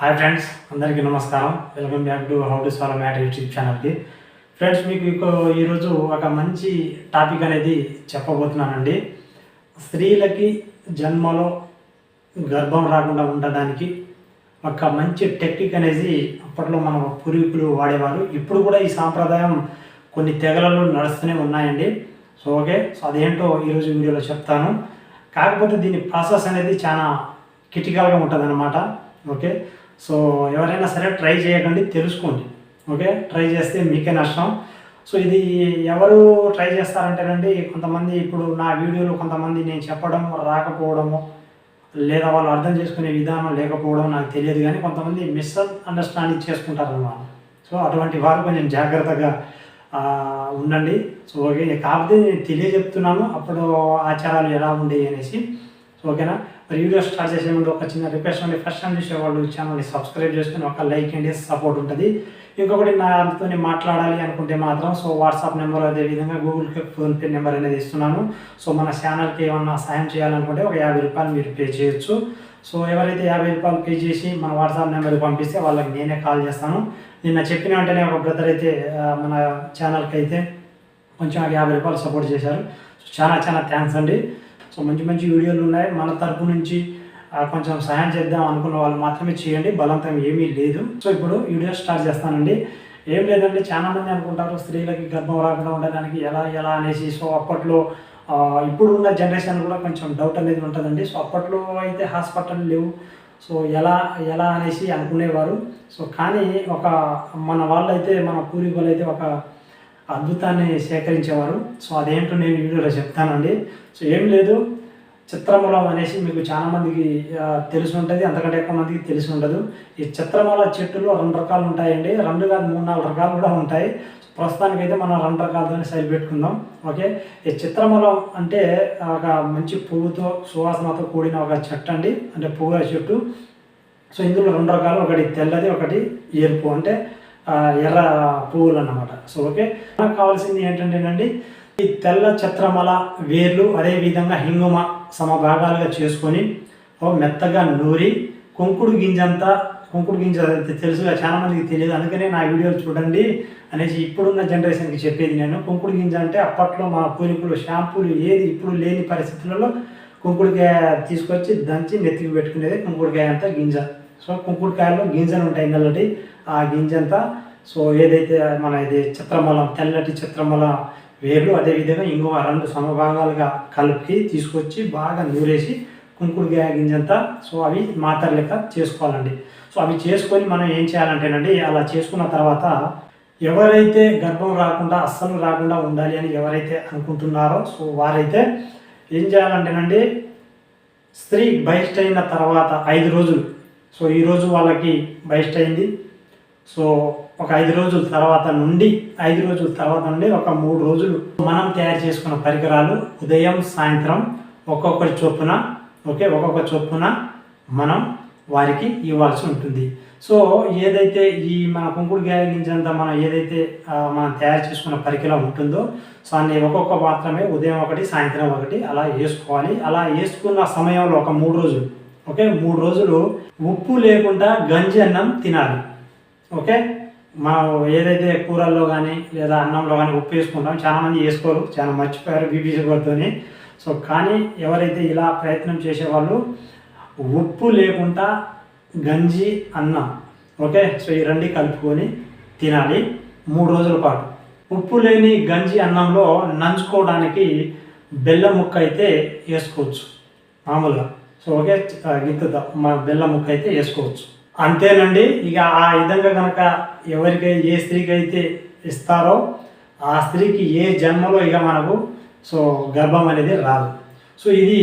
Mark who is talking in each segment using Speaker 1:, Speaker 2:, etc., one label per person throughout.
Speaker 1: Hi friends అందరికీ నమస్కారం. Welcome back to how to solve matter YouTube ఛానల్కి friends మీకు ఈరోజు ఒక మంచి టాపిక్ అనేది చెప్పబోతున్నానండి. స్త్రీలకి జన్మలో గర్భం రాకుండా ఉండడానికి ఒక మంచి టెక్నిక్ అనేది అప్పట్లో మన పూర్వీకులు వాడేవారు. ఇప్పుడు కూడా ఈ సాంప్రదాయం కొన్ని తెగలలో నడుస్తూనే ఉన్నాయండి. సో ఓకే సో అదేంటో ఈరోజు వీడియోలో చెప్తాను. కాకపోతే దీని ప్రాసెస్ అనేది చాలా క్రిటికల్గా ఉంటుంది ఓకే సో ఎవరైనా సరే ట్రై చేయకండి తెలుసుకోండి. ఓకే? ట్రై చేస్తే మీకే నష్టం. సో ఇది ఎవరు ట్రై చేస్తారంటేనండి కొంతమంది ఇప్పుడు నా వీడియోలో కొంతమంది నేను చెప్పడం రాకపోవడము లేదా వాళ్ళు అర్థం చేసుకునే విధానం లేకపోవడం నాకు తెలియదు కానీ కొంతమంది మిస్ అండర్స్టాండింగ్ చేసుకుంటారు అన్నమాట సో అటువంటి వారు కొంచెం జాగ్రత్తగా ఉండండి. సో ఓకే కాకపోతే నేను తెలియజెప్తున్నాను అప్పుడు ఆచారాలు ఎలా ఉండేవి అనేసి. సో ఓకేనా? మరి వీడియో స్టార్ట్ చేసే ముందు ఒక చిన్న రిక్వెస్ట్ అండి. ఫస్ట్ టైం చూసే వాళ్ళు ఛానల్ని సబ్స్క్రైబ్ చేసుకుని ఒక లైక్ అండి సపోర్ట్ ఉంటుంది. ఇంకొకటి నాతో మాట్లాడాలి అనుకుంటే మాత్రం సో వాట్సాప్ నెంబర్ అదేవిధంగా గూగుల్ పే ఫోన్పే నెంబర్ అనేది ఇస్తున్నాను. సో మన ఛానల్కి ఏమన్నా సాయం చేయాలనుకుంటే ఒక యాభై రూపాయలు మీరు పే చేయొచ్చు. సో ఎవరైతే యాభై రూపాయలు పే చేసి మన వాట్సాప్ నెంబర్కి పంపిస్తే వాళ్ళకి నేనే కాల్ చేస్తాను. నిన్న చెప్పిన వెంటనే ఒక బ్రదర్ అయితే మన ఛానల్కి అయితే కొంచెం యాభై రూపాయలు సపోర్ట్ చేశారు. సో చాలా చాలా థ్యాంక్స్ అండి. సో మంచి మంచి వీడియోలు ఉన్నాయి. మన తరపు నుంచి కొంచెం సహాయం చేద్దాం అనుకున్న వాళ్ళు మాత్రమే చేయండి. బలవంతం ఏమీ లేదు. సో ఇప్పుడు వీడియో స్టార్ట్ చేస్తానండి. ఏం లేదండి. చాలా మంది అనుకుంటారు స్త్రీలకి గర్భం రాకుండా ఉండడానికి ఎలా ఎలా అనేసి. సో అప్పట్లో ఇప్పుడు ఉన్న జనరేషన్ కూడా కొంచెం డౌట్ అనేది ఉంటుందండి. సో అప్పట్లో అయితే హాస్పిటల్ లేవు. సో ఎలా ఎలా అనేసి అనుకునేవారు. సో కానీ ఒక మన వాళ్ళైతే మన పూర్వీకులు అయితే ఒక అద్భుతాన్ని సేకరించేవారు. సో అదేంటో నేను వీడియోలో చెప్తానండి. సో ఏం లేదు. చిత్రమూలం అనేసి మీకు చాలామందికి తెలిసి ఉంటుంది అంతకంటే ఎక్కువ మందికి తెలిసి ఉండదు ఈ చిత్రమూల చెట్టులో రెండు రకాలు ఉంటాయండి. రెండు కాదు మూడు నాలుగు రకాలు కూడా ఉంటాయి. ప్రస్తుతానికి అయితే మనం రెండు రకాలతోనే సైడ్ పెట్టుకుందాం. ఓకే? ఈ చిత్రమూలం అంటే ఒక మంచి పువ్వుతో సువాసనతో కూడిన ఒక చెట్టు అండి. అంటే పువ్వుల చెట్టు. సో ఇందులో రెండు రకాలు. ఒకటి తెల్లది ఒకటి ఎరుపు అంటే ఎర్ర పువ్వులు అన్నమాట సో ఓకే. మనకు కావాల్సింది ఏంటంటేనండి ఈ తెల్ల చత్రమల వేర్లు అదే విధంగా హింగుమ సమభాగాలుగా చేసుకొని ఓ మెత్తగా నూరి కుంకుడు గింజంతా కుంకుడు గింజ తెలుసుగా చాలా మందికి తెలియదు. అందుకనే నా వీడియోలు చూడండి అనేసి ఇప్పుడున్న జనరేషన్కి చెప్పేది నేను. కుంకుడు గింజ అంటే అప్పట్లో మా పూర్వీకులు షాంపూలు ఏది ఇప్పుడు లేని పరిస్థితులలో కుంకుడుకాయ తీసుకొచ్చి దంచి నెత్తికి పెట్టుకునేది కుంకుడుకాయ అంతా గింజ. సో కుంకుడుకాయలో గింజలు ఉంటాయి నల్లటి ఆ గింజంతా సో ఏదైతే మన ఇది చిత్రమలం తెల్లటి చిత్రమల వేర్లు అదేవిధంగా ఇంకో రెండు సమభాగాలుగా కలిపి తీసుకొచ్చి బాగా నూరేసి కుంకుడుకాయ గింజంతా సో అవి మాతర లెక్క చేసుకోవాలండి. సో అవి చేసుకొని మనం ఏం చేయాలంటేనండి అలా చేసుకున్న తర్వాత ఎవరైతే గర్భం రాకుండా అస్సలు రాకుండా ఉండాలి అని ఎవరైతే అనుకుంటున్నారో సో వారైతే ఏం చేయాలంటేనండి స్త్రీ బహిష్టైన తర్వాత ఐదు రోజులు సో ఈరోజు వాళ్ళకి బయస్ట్ అయింది సో ఒక ఐదు రోజుల తర్వాత నుండి ఐదు రోజుల తర్వాత నుండి ఒక మూడు రోజులు మనం తయారు చేసుకున్న పరికరాలు ఉదయం సాయంత్రం ఒక్కొక్కరి చొప్పున ఓకే ఒక్కొక్క చొప్పున మనం వారికి ఇవ్వాల్సి ఉంటుంది. సో ఏదైతే ఈ మన కుంకుడు గింజంత మనం ఏదైతే మనం తయారు చేసుకున్న పరికరం ఉంటుందో సో అన్ని ఒక్కొక్క మాత్రమే ఉదయం ఒకటి సాయంత్రం ఒకటి అలా వేసుకోవాలి. అలా వేసుకున్న సమయంలో ఒక మూడు రోజులు ఓకే? మూడు రోజులు ఉప్పు లేకుండా గంజి అన్నం తినాలి. ఓకే? మా ఏదైతే కూరల్లో కానీ లేదా అన్నంలో కానీ ఉప్పు వేసుకుంటాం చాలామంది వేసుకోరు చాలా మర్చిపోయారు బీబీసీ కొడుతోని సో కానీ ఎవరైతే ఇలా ప్రయత్నం చేసేవాళ్ళు ఉప్పు లేకుండా గంజి అన్నం ఓకే? సో ఈ రెండు కలుపుకొని తినాలి మూడు రోజుల పాటు. ఉప్పు లేని గంజి అన్నంలో నంచుకోవడానికి బెల్లం ముక్క అయితే వేసుకోవచ్చు మామూలుగా. సో ఓకే ఆ, మన మా బెల్లం ముక్క అయితే వేసుకోవచ్చు. అంతేనండి ఇక ఆ విధంగా కనుక ఎవరికి ఏ స్త్రీకి అయితే ఇస్తారో ఆ స్త్రీకి ఏ జన్మలో ఇక మనకు సో గర్భం అనేది రాదు. సో ఇది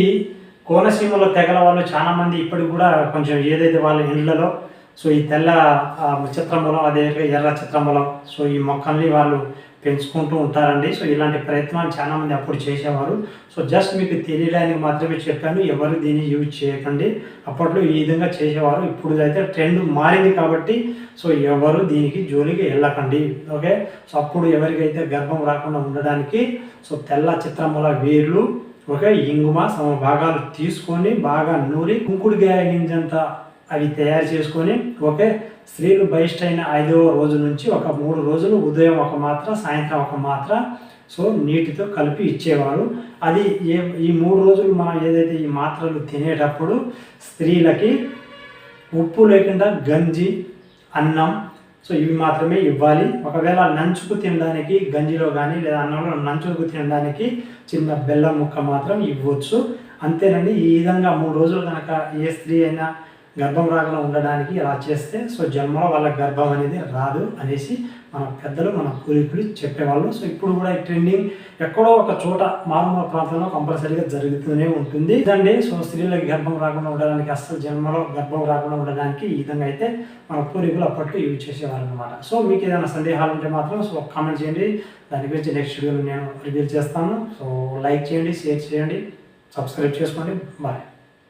Speaker 1: కోనసీమలో తెగల వాళ్ళు చాలా మంది ఇప్పటికి కూడా కొంచెం ఏదైతే వాళ్ళ ఇండ్లలో సో ఈ తెల్ల ఆ, చిత్రమూలం అదే ఎర్ర చిత్రమూలం సో ఈ మొక్కల్ని వాళ్ళు పెంచుకుంటూ ఉంటారండి. సో ఇలాంటి ప్రయత్నాలు చాలామంది అప్పుడు చేసేవారు. సో జస్ట్ మీకు తెలియడానికి మాత్రమే చెప్పాను. ఎవరు దీన్ని యూజ్ చేయకండి. అప్పట్లో ఈ విధంగా చేసేవారు. ఇప్పుడు అయితే ట్రెండ్ మారింది కాబట్టి సో ఎవరు దీనికి జోలికి వెళ్ళకండి. ఓకే? సో అప్పుడు ఎవరికైతే గర్భం రాకుండా ఉండడానికి సో తెల్ల చిత్రముల వేర్లు ఓకే? ఇంగుమ సమ భాగాలు తీసుకొని బాగా నూరి కుంకుడుకాయ గింజంత అవి తయారు చేసుకొని ఓకే? స్త్రీలు బహిష్టైన ఐదవ రోజు నుంచి ఒక మూడు రోజులు ఉదయం ఒక మాత్ర సాయంత్రం ఒక మాత్ర సో నీటితో కలిపి ఇచ్చేవారు. అది ఏ ఈ మూడు రోజులు మనం ఏదైతే ఈ మాత్రలు తినేటప్పుడు స్త్రీలకి ఉప్పు లేకుండా గంజి అన్నం సో ఇవి మాత్రమే ఇవ్వాలి. ఒకవేళ నంచుకు తినడానికి గంజిలో కానీ లేదా అన్నంలో నంచుకు తినడానికి చిన్న బెల్లం ముక్క మాత్రం ఇవ్వచ్చు. అంతేనండి ఈ విధంగా మూడు రోజులు కనుక ఏ స్త్రీ అయినా గర్భం రాకుండా ఉండడానికి ఇలా చేస్తే సో జన్మలో వాళ్ళ గర్భం అనేది రాదు అనేసి మన పెద్దలు మన పూర్వీకులు చెప్పేవాళ్ళు. సో ఇప్పుడు కూడా ఈ ట్రెండింగ్ ఎక్కడో ఒక చోట మారుమూల ప్రాంతంలో కంపల్సరీగా జరుగుతూనే ఉంటుంది. ఇదండి. సో స్త్రీలకు గర్భం రాకుండా ఉండడానికి అస్సలు జన్మలో గర్భం రాకుండా ఉండడానికి ఈ విధంగా అయితే మన పూర్వీకులు అప్పట్లో యూజ్ చేసేవారు అనమాట సో మీకు ఏదైనా సందేహాలు ఉంటే మాత్రం సో కామెంట్ చేయండి. దాని గురించి నెక్స్ట్ వీడియోలో నేను రివీల్ చేస్తాను. సో లైక్ చేయండి షేర్ చేయండి సబ్స్క్రైబ్ చేసుకోండి. బాయ్.